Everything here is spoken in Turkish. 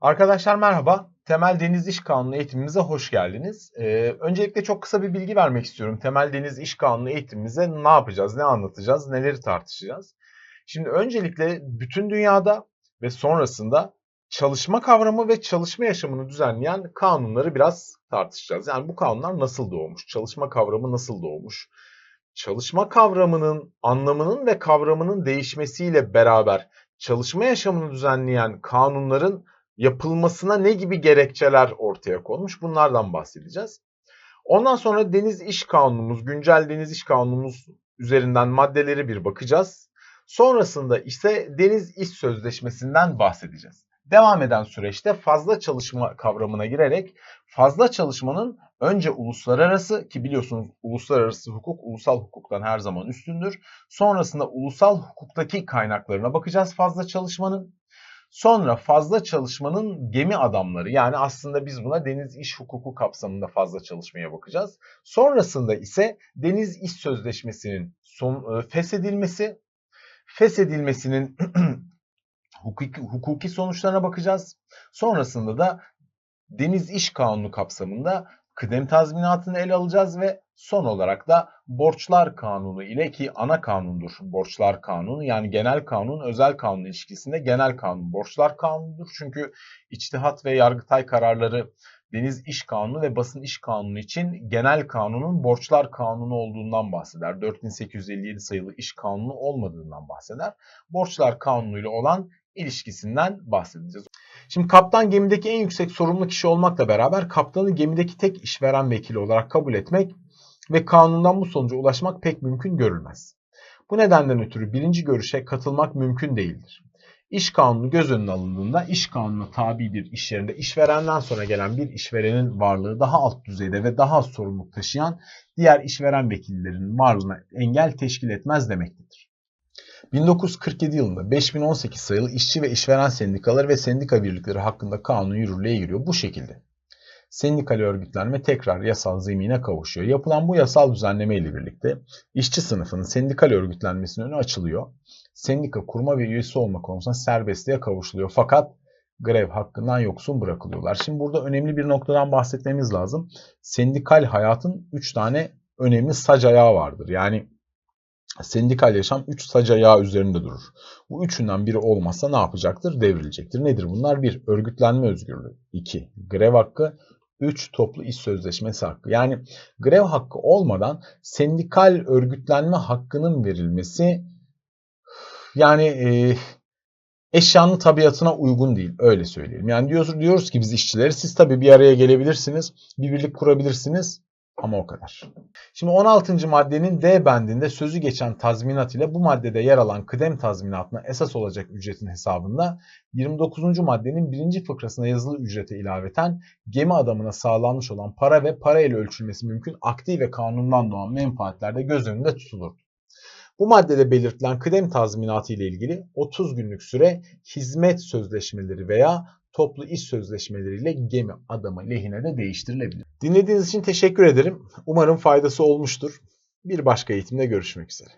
Arkadaşlar merhaba. Temel Deniz İş Kanunu eğitimimize hoş geldiniz. Ee, öncelikle çok kısa bir bilgi vermek istiyorum. Temel Deniz İş Kanunu eğitimimize ne yapacağız, ne anlatacağız, neleri tartışacağız. Şimdi öncelikle bütün dünyada ve sonrasında çalışma kavramı ve çalışma yaşamını düzenleyen kanunları biraz tartışacağız. Yani bu kanunlar nasıl doğmuş, çalışma kavramı nasıl doğmuş, çalışma kavramının anlamının ve kavramının değişmesiyle beraber çalışma yaşamını düzenleyen kanunların yapılmasına ne gibi gerekçeler ortaya konmuş bunlardan bahsedeceğiz. Ondan sonra Deniz İş Kanunumuz, güncel Deniz İş Kanunumuz üzerinden maddeleri bir bakacağız. Sonrasında ise Deniz İş Sözleşmesi'nden bahsedeceğiz. Devam eden süreçte fazla çalışma kavramına girerek fazla çalışmanın önce uluslararası ki biliyorsunuz uluslararası hukuk ulusal hukuktan her zaman üstündür. Sonrasında ulusal hukuktaki kaynaklarına bakacağız fazla çalışmanın. Sonra fazla çalışmanın gemi adamları yani aslında biz buna deniz iş hukuku kapsamında fazla çalışmaya bakacağız. Sonrasında ise deniz iş sözleşmesinin son, e, feshedilmesi, feshedilmesinin hukuki, hukuki sonuçlarına bakacağız. Sonrasında da deniz iş kanunu kapsamında kıdem tazminatını ele alacağız ve son olarak da borçlar kanunu ile ki ana kanundur borçlar kanunu yani genel kanun özel kanun ilişkisinde genel kanun borçlar kanunudur. Çünkü içtihat ve yargıtay kararları deniz iş kanunu ve basın iş kanunu için genel kanunun borçlar kanunu olduğundan bahseder. 4857 sayılı iş kanunu olmadığından bahseder. Borçlar kanunu ile olan ilişkisinden bahsedeceğiz. Şimdi kaptan gemideki en yüksek sorumlu kişi olmakla beraber kaptanı gemideki tek işveren vekili olarak kabul etmek ve kanundan bu sonuca ulaşmak pek mümkün görülmez. Bu nedenden ötürü birinci görüşe katılmak mümkün değildir. İş kanunu göz önüne alındığında iş kanununa tabi bir iş yerinde işverenden sonra gelen bir işverenin varlığı daha alt düzeyde ve daha az sorumluluk taşıyan diğer işveren vekillerinin varlığına engel teşkil etmez demektedir. 1947 yılında 5018 sayılı işçi ve işveren sendikaları ve sendika birlikleri hakkında kanun yürürlüğe giriyor bu şekilde. Sendikal örgütlenme tekrar yasal zemine kavuşuyor. Yapılan bu yasal düzenleme ile birlikte işçi sınıfının sendikal örgütlenmesinin önü açılıyor. Sendika kurma ve üyesi olma konusunda serbestliğe kavuşuluyor. Fakat grev hakkından yoksun bırakılıyorlar. Şimdi burada önemli bir noktadan bahsetmemiz lazım. Sendikal hayatın 3 tane önemli sac ayağı vardır. Yani sendikal yaşam 3 sac ayağı üzerinde durur. Bu üçünden biri olmazsa ne yapacaktır? Devrilecektir. Nedir bunlar? 1. Örgütlenme özgürlüğü. 2. Grev hakkı. 3 toplu iş sözleşmesi hakkı. Yani grev hakkı olmadan sendikal örgütlenme hakkının verilmesi yani e, eşyanın tabiatına uygun değil öyle söyleyelim. Yani diyoruz, diyoruz ki biz işçileri siz tabii bir araya gelebilirsiniz, bir birlik kurabilirsiniz ama o kadar. Şimdi 16. maddenin D bendinde sözü geçen tazminat ile bu maddede yer alan kıdem tazminatına esas olacak ücretin hesabında 29. maddenin birinci fıkrasına yazılı ücrete ilaveten gemi adamına sağlanmış olan para ve para ile ölçülmesi mümkün akdi ve kanundan doğan menfaatlerde göz önünde tutulur. Bu maddede belirtilen kıdem tazminatı ile ilgili 30 günlük süre hizmet sözleşmeleri veya toplu iş sözleşmeleriyle gemi adamı lehine de değiştirilebilir. Dinlediğiniz için teşekkür ederim. Umarım faydası olmuştur. Bir başka eğitimde görüşmek üzere.